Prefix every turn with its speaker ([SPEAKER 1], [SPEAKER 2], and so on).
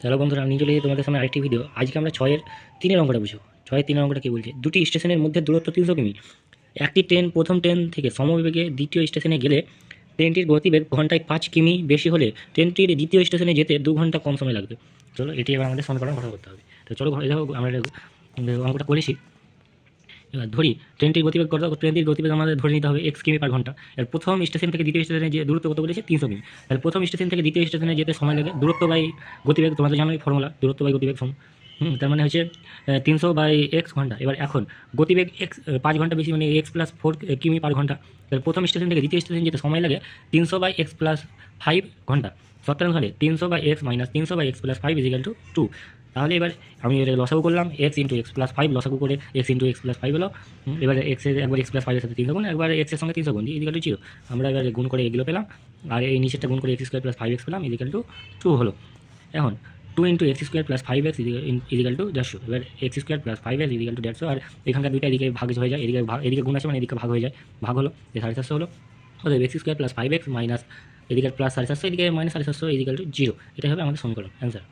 [SPEAKER 1] তাহলে বন্ধুরা, আমি চলে তোমাদের সামনে আরেকটি ভিডিও আজকে আমরা ছয়ের তিনের অঙ্কটা বুঝো ছয়ের তিনের অঙ্কটা কী বলছে? দুটি স্টেশনের মধ্যে দূরত্ব তিনশো কিমি? একটি ট্রেন প্রথম ট্রেন থেকে সমবেগে দ্বিতীয় স্টেশনে গেলে ট্রেনটির গতিবেগ ঘন্টায় পাঁচ কিমি বেশি হলে ট্রেনটির দ্বিতীয় স্টেশনে যেতে দু ঘণ্টা কম সময় লাগবে। চলো, এটি এবার আমাদের সমীকরণ ঘটা করতে হবে। তো চলো দেখো, আমরা অঙ্কটা করেছি ধরি ট্রেনটির গতিবেগ কত ট্রেনটির গতিবেগ আমাদের ধরে নিতে হবে এক্স কিমি পার ঘণ্টা। এর প্রথম স্টেশন থেকে দ্বিতীয় স্টেশনে যে দূরত্ব কত বলেছে? তিনশো কিমি। তাহলে প্রথম স্টেশন থেকে দ্বিতীয় স্টেশনে যেতে সময় লাগে। দূরত্ব বাই গতিবেগ, তোমাদের জানোই ফর্মুলা দূরত্ব বাই গতিবেগ সম তার মানে হচ্ছে তিনশো বাই এক্স ঘণ্টা। এবার এখন, গতিবেগ এক্স পাঁচ ঘণ্টা বেশি মানে এক্স প্লাস ফোর কিমি পার ঘণ্টা। তাহলে প্রথম স্টেশন থেকে দ্বিতীয় স্টেশন যেতে সময় লাগে, তিনশো বাই এক্স প্লাস ফাইভ ঘণ্টা। শর্তাংশ হলে তিনশো বাই এক্স মাইনাস তিনশো by x plus five equal to two তাহলে এবার আমি এটা লসাগু করলাম x into x plus five লসাগু করে x into x plus five হলো। এবার এক্সের একবার এক্স প্লাস ফাইভের সাথে তিনশো গুণ, একবার এক্সের সঙ্গে তিনশো গুণ ইজিক্যাল টু জিরো আমরা এবার গুণ করে এগুলো পেলাম, আর এই নিচেরটা গুণ করে x square plus five x পেলাম ইজিক্যাল টু টু হলো। এখন two into x square plus five x equal to দেড়শো। এবার x square plus five x equal to দেড়শো, আর এখানকার দুইটা এদিকে ভাগ হয়ে যায়, এদিকে এদিকে গুণ আছে মানে এদিকে ভাগ হয়ে যায়, ভাগ হলো সাড়ে চারশো হলো। অতএব x square plus five x minus এদিকে প্লাস সাড়ে চারশো এদিকে মাইনাস সাড়ে সাতশো এদিকে জিরো এটাই হবে আমাদের সমীকরণ অ্যান্সার